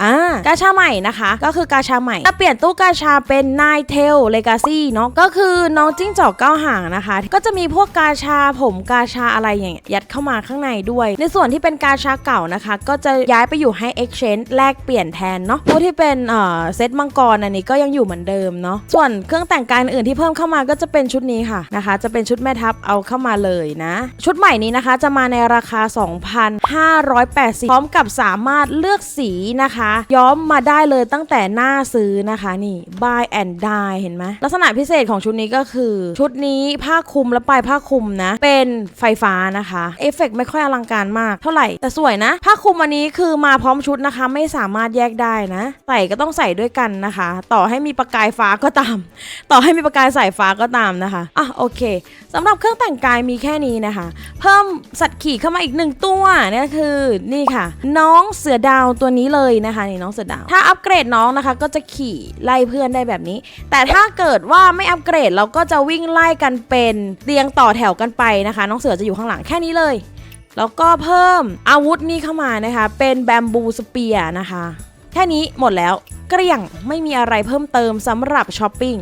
อ่ากาชาใหม่นะคะ ก็คือกาชาใหม่จะเปลี่ยนตู้กาชาเป็น Nine Tail Legacy เนาะก็คือน้องจิ้งจอกเก้าหางนะคะ ก็จะมีพวกกาชาผมกาชาอะไรอย่างเงี้ยยัดเข้ามาข้างในด้วย ในส่วนที่เป็นกาชาเก่านะคะ ก็จะย้ายไปอยู่ให้ Exchange แลกเปลี่ยนแทนเนาะผู้ที่เป็นเอ่อเซตมังกรอันนี้ก็ยังอยู่เหมือนเดิมเนาะส่วนเครื่องแต่งกายอื่นที่เพิ่มเข้ามาก็จะเป็นชุดนี้ค่ะนะคะ จะเป็นชุดแม่ทัพเอาเข้ามาเลยนะ ชุดใหม่นี้นะคะจะมาในราคา 2,580 พร้อมกับสามารถเลือกสีนะคะย้อมมาได้เลยตั้งแต่หน้าซื้อนะคะนี่ buy and dye เห็นไหมลักษณะพิเศษของชุดนี้ก็คือ ชุดนี้ผ้าคลุมและปลายผ้าคลุมนะ เป็นไฟฟ้านะคะเอฟเฟกต์ไม่ค่อยอลังการมากเท่าไหร่แต่สวยนะ ผ้าคลุมอันนี้คือมาพร้อมชุดนะคะ ไม่สามารถแยกได้นะใส่ก็ต้องใส่ด้วยกันนะคะ ต่อให้มีประกายฟ้าก็ตาม ต่อให้มีประกายสายฟ้าก็ตามนะคะอะโอเคสำหรับเครื่องแต่งกายมีแค่นี้นะคะ เพิ่มสัตว์ขี่เข้ามาอีกหนึ่งตัวนี่คือนี่ค่ะ น้องเสือดาวตัวนี้เลยนะคะนี่น้องเสือดาว ถ้าอัปเกรดน้องนะคะ ก็จะขี่ไล่เพื่อนได้แบบนี้ แต่ถ้าเกิดว่าไม่อัปเกรดเราก็จะวิ่งไล่กันเป็นเรียงต่อแถวกันไปนะคะ น้องเสือจะอยู่ข้างหลังแค่นี้เลย แล้วก็เพิ่มอาวุธนี่เข้ามานะคะ เป็นแบมบูสเปียนะคะ แค่นี้หมดแล้วเกลี้ยงไม่มีอะไรเพิ่มเติมสำหรับช้อปปิ้ง